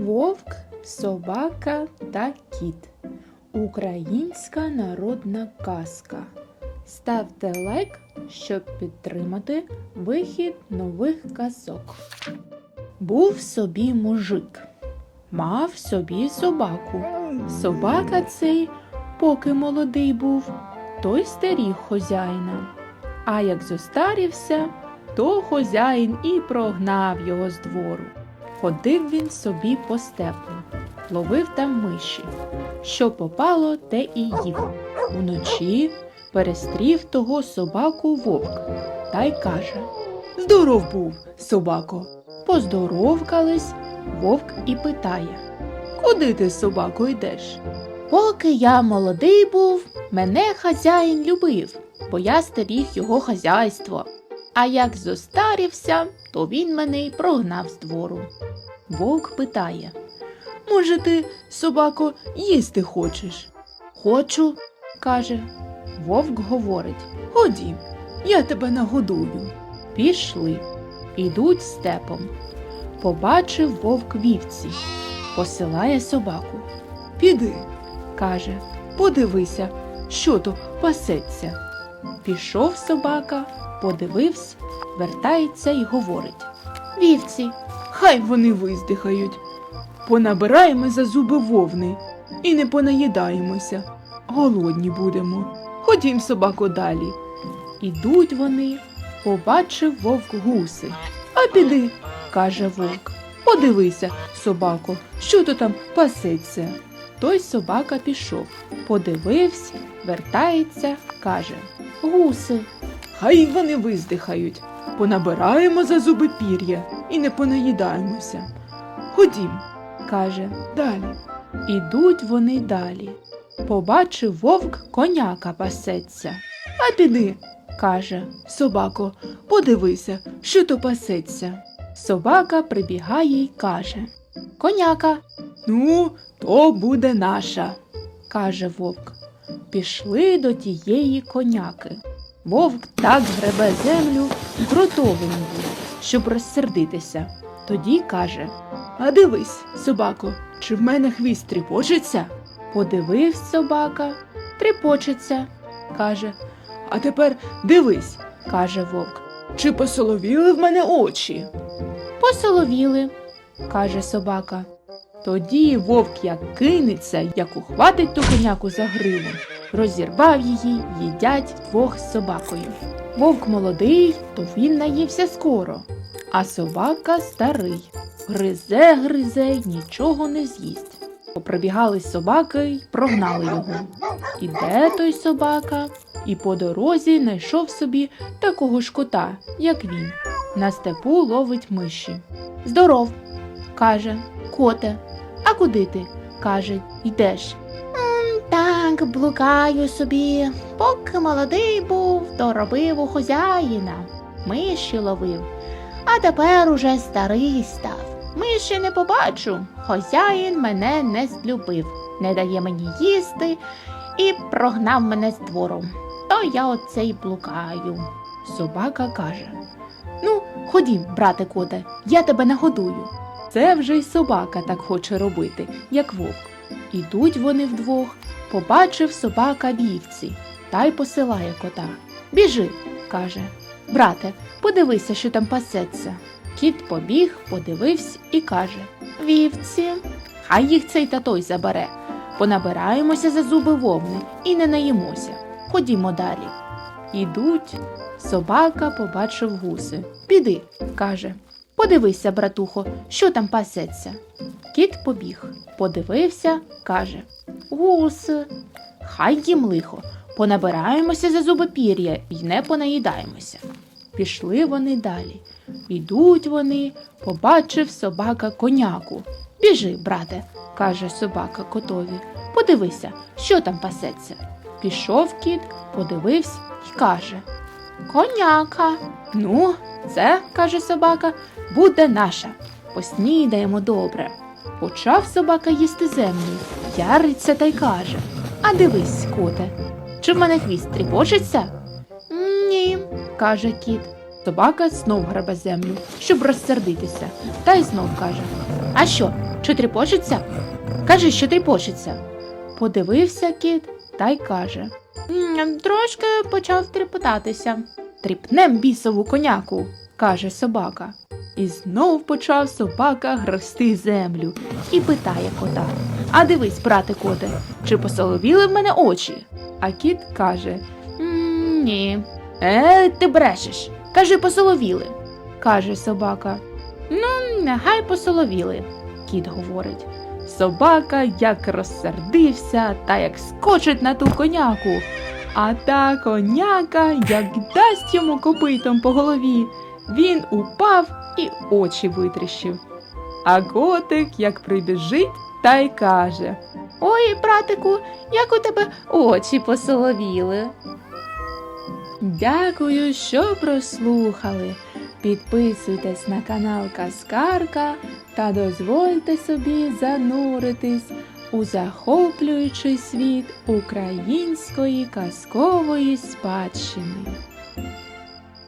Вовк, собака та кіт. Українська народна казка. Ставте лайк, щоб підтримати вихід нових казок. Був собі мужик, мав собі собаку. Собака цей, поки молодий був, той старіг хозяїна. А як зостарівся, то хозяїн і прогнав його з двору. Ходив він собі по степу, ловив там миші. Що попало, те і їв. Уночі перестрів того собаку вовк та й каже Здоров був, собако. Поздоровкались, вовк і питає Куди ти, собако, йдеш? Поки я молодий був, мене хазяїн любив, бо я стеріг його хазяйство. А як зостарівся, то він мене й прогнав з двору. Вовк питає Може, ти, собако, їсти хочеш? Хочу, каже. Вовк говорить Ходім, я тебе нагодую. Пішли, ідуть степом. Побачив вовк вівці, посилає собаку. Піди, каже, подивися, що то пасеться. Пішов собака, подивився, вертається і говорить Вівці, хай вони виздихають. Понабираємо за зуби вовни і не понаїдаємося. Голодні будемо. Ходім, собако, далі. Ідуть вони, побачив вовк гуси. А піди, каже вовк. Подивися, собако, що то там пасеться. Той собака пішов, подивився, вертається, каже Гуси. Хай вони виздихають. Понабираємо за зуби пір'я і не понаїдаємося. Ходім, каже, далі. Ідуть вони далі. Побачив вовк коняка пасеться. А піди, каже, собако, подивися, що то пасеться. Собака прибігає й каже Коняка. Ну, то буде наша, каже вовк. Пішли до тієї коняки. Вовк так гребе землю, готовий був, щоб розсердитися. Тоді каже А дивись, собако, чи в мене хвіст тріпочеться? Подивився собака, тріпочеться, каже. А тепер дивись, каже вовк. Чи посоловіли в мене очі? Посоловіли, каже собака. Тоді вовк як кинеться, як ухватить ту коняку за гриву, розірвав її, їдять вдвох з собакою. Вовк молодий, то він наївся скоро, а собака старий. Гризе, гризе, нічого не з'їсть. Поприбігали собаки й прогнали його. Іде той собака, і по дорозі знайшов собі такого ж кота, як він. На степу ловить миші. Здоров, каже, коте. А куди ти? каже, йдеш. Так, блукаю собі. Поки молодий був, то робив у хозяїна. Миші ловив. А тепер уже старий став. Миші не побачу. Хозяїн мене не злюбив, не дає мені їсти і прогнав мене з двору. То я оце й блукаю. Собака каже Ну, ходім, брате коте, я тебе нагодую. Це вже й собака так хоче робити, як вовк. Ідуть вони вдвох, побачив собака вівці та й посилає кота. Біжи, каже. Брате, подивися, що там пасеться. Кіт побіг, подивився і каже Вівці, хай їх цей та той забере. Понабираємося за зуби вовни і не наїмося. Ходімо далі. Ідуть, собака побачив гуси. Піди, каже. Подивися, братухо, що там пасеться. Кіт побіг, подивився, каже Гуси, хай їм лихо, понабираємося за зуби пір'я і не понаїдаємося. Пішли вони далі. Ідуть вони, побачив собака коняку. Біжи, брате, каже собака котові. Подивися, що там пасеться. Пішов кіт, подивився і каже Коняка. Ну, це, каже собака, буде наша. Поснідаємо добре. Почав собака їсти землю, яриться та й каже А дивись, коте, чи в мене хвіст тріпочеться? Ні, каже кіт. Собака знов гребе землю, щоб розсердитися, та й знов каже А що, Чи тріпочеться? Кажи, що тріпочеться. Подивився кіт та й каже. «М, Трошки почав тріпотатися. Тріпнем бісову коняку, каже собака. І знов почав собака грести землю і питає кота. А дивись, брате коте, чи посоловіли в мене очі? А кіт каже: «М, Ні. Е, ти брешеш. Кажи, посоловіли, каже собака. Ну, нехай посоловіли, кіт говорить. Собака як розсердився та як скочить на ту коняку. А та коняка як дасть йому копитом по голові. Він упав і очі витріщив. А котик як прибіжить та й каже: Ой, братику, як у тебе очі посоловіли. Дякую, що прослухали. Підписуйтесь на канал Каскарка та дозвольте собі зануритись у захоплюючий світ української казкової спадщини.